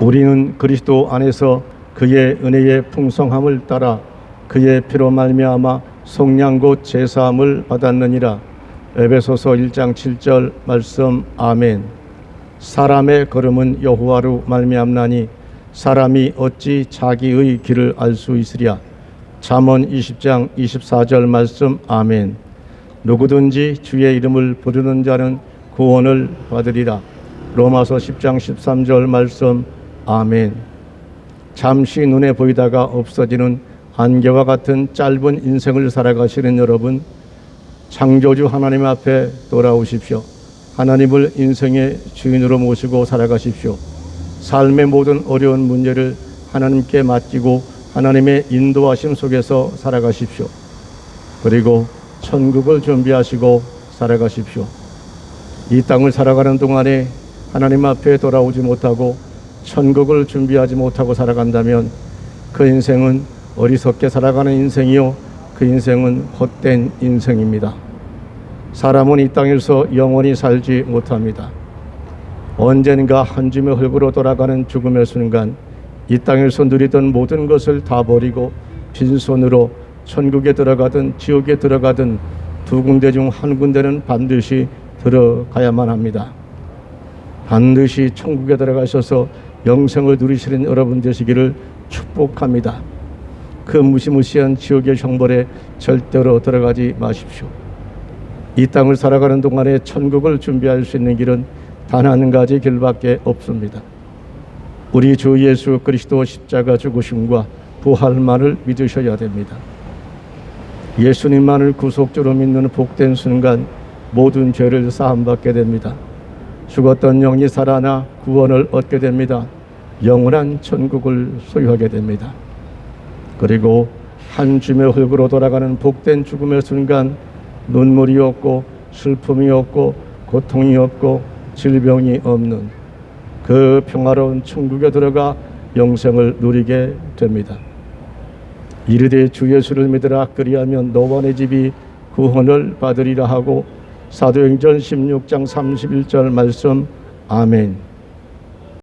우리는 그리스도 안에서 그의 은혜의 풍성함을 따라 그의 피로 말미암아 속량 곧 제사함을 받았느니라. 에베소서 1장 7절 말씀 아멘. 사람의 걸음은 여호와로 말미암나니 사람이 어찌 자기의 길을 알 수 있으랴. 잠언 20장 24절 말씀 아멘. 누구든지 주의 이름을 부르는 자는 구원을 받으리라. 로마서 10장 13절 말씀 아멘. 잠시 눈에 보이다가 없어지는 안개와 같은 짧은 인생을 살아가시는 여러분, 창조주 하나님 앞에 돌아오십시오. 하나님을 인생의 주인으로 모시고 살아가십시오. 삶의 모든 어려운 문제를 하나님께 맡기고 하나님의 인도하심 속에서 살아가십시오. 그리고 천국을 준비하시고 살아가십시오. 이 땅을 살아가는 동안에 하나님 앞에 돌아오지 못하고 천국을 준비하지 못하고 살아간다면 그 인생은 어리석게 살아가는 인생이요 그 인생은 헛된 인생입니다. 사람은 이 땅에서 영원히 살지 못합니다. 언젠가 한 줌의 흙으로 돌아가는 죽음의 순간 이 땅에서 누리던 모든 것을 다 버리고 빈손으로 천국에 들어가든 지옥에 들어가든 두 군데 중 한 군데는 반드시 들어가야만 합니다. 반드시 천국에 들어가셔서 영생을 누리시는 여러분 되시기를 축복합니다. 그 무시무시한 지옥의 형벌에 절대로 들어가지 마십시오. 이 땅을 살아가는 동안에 천국을 준비할 수 있는 길은 단 한 가지 길밖에 없습니다. 우리 주 예수 그리스도 십자가 죽으심과 부활만을 믿으셔야 됩니다. 예수님만을 구속주로 믿는 복된 순간 모든 죄를 사함받게 됩니다. 죽었던 영이 살아나 구원을 얻게 됩니다. 영원한 천국을 소유하게 됩니다. 그리고 한 줌의 흙으로 돌아가는 복된 죽음의 순간 눈물이 없고 슬픔이 없고 고통이 없고 질병이 없는 그 평화로운 천국에 들어가 영생을 누리게 됩니다. 이르되 주 예수를 믿으라 그리하면 너와 내 집이 구원을 받으리라 하고 사도행전 16장 31절 말씀 아멘.